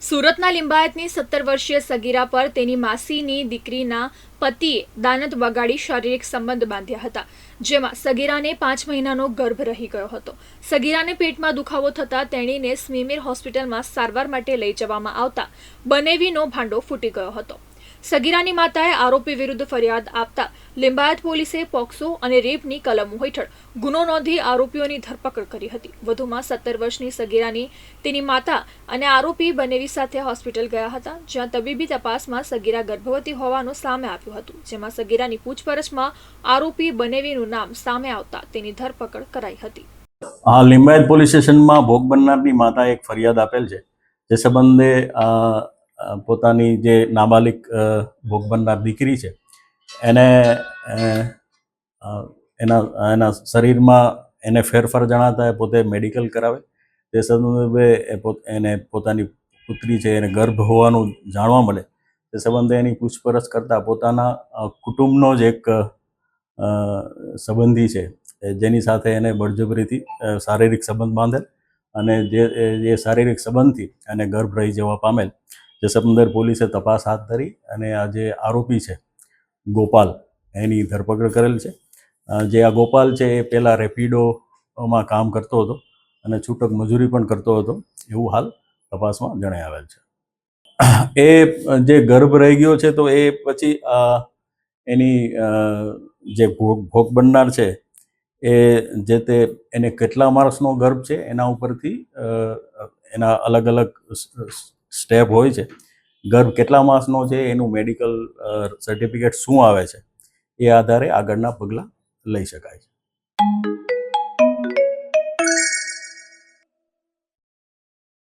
સુરતના લિંબાયતની સત્તર વર્ષીય સગીરા પર તેની માસીની દીકરીના પતિએ દાનત વગાડી શારીરિક સંબંધ બાંધ્યા હતા, જેમાં સગીરાને પાંચ મહિનાનો ગર્ભ રહી ગયો હતો. સગીરાને પેટમાં દુખાવો થતાં તેણીને સ્મીમીર હોસ્પિટલમાં સારવાર માટે લઈ જવામાં આવતા બનેવીનો ભાંડો ફૂટી ગયો હતો. સગીરાની માતાએ આરોપી વિરુદ્ધ ફરિયાદ આપતા લિંબાયત પોલીસે પોક્સો અને રેપની કલમો હેઠળ ગુનો નોંધી આરોપીઓની ધરપકડ કરી હતી. વધુમાં સત્તર વર્ષની સગીરાની તેની માતા અને આરોપી બનેવી સાથે હોસ્પિટલ ગયા હતા, જ્યાં તબીબી તપાસમાં સગીરા ગર્ભવતી હોવાનું સામે આવ્યું હતું, જેમાં સગીરાની પૂછપરછમાં આરોપી બનેવીનું નામ સામે આવતા તેની ધરપકડ કરાઈ હતી. હા, લિંબાયત પોલીસ સ્ટેશનમાં ભોગ બનનારની માતા એક ફરિયાદ આપેલ છે, જે સંબંધે પોતાની જે નાબાલિક ભોગ બનનાર દીકરી છે, એને એના એના શરીરમાં એને ફેરફાર જણાતા એ પોતે મેડિકલ કરાવે. તે સંદર્ભે એને પોતાની પુત્રી છે, એને ગર્ભ હોવાનું જાણવા મળે. તે સંબંધે એની પૂછપરછ કરતાં પોતાના કુટુંબનો જ એક સંબંધી છે. જેની સાથે એને બળજબરીથી શારીરિક સંબંધ બાંધેલ અને જે, એ- શારીરિક સંબંધથી એને ગર્ભ રહી જવા પામેલ. જે સંબંધે પોલીસે તપાસ હાથ ધરી અને આ જે આરોપી છે, ગોપાલ, એની ધરપકડ કરેલ છે. જે આ ગોપાલ છે એ પહેલાં રેપિડોમાં કામ કરતો હતો અને છૂટક મજૂરી પણ કરતો હતો, એવું હાલ તપાસમાં જણાઈ આવેલ છે. એ જે ગર્ભ રહી ગયો છે તો એ પછી એની જે ભોગ ભોગ બનનાર છે, એ જે તે એને કેટલા માણસનો ગર્ભ છે એના ઉપરથી એના અલગ અલગ સ્ટેપ હોય છે. ગર્ભ કેટલા માસનો છે, એનું મેડિકલ સર્ટિફિકેટ શું આવે છે, એ આધારે આગળના પગલાં લઈ શકાય છે.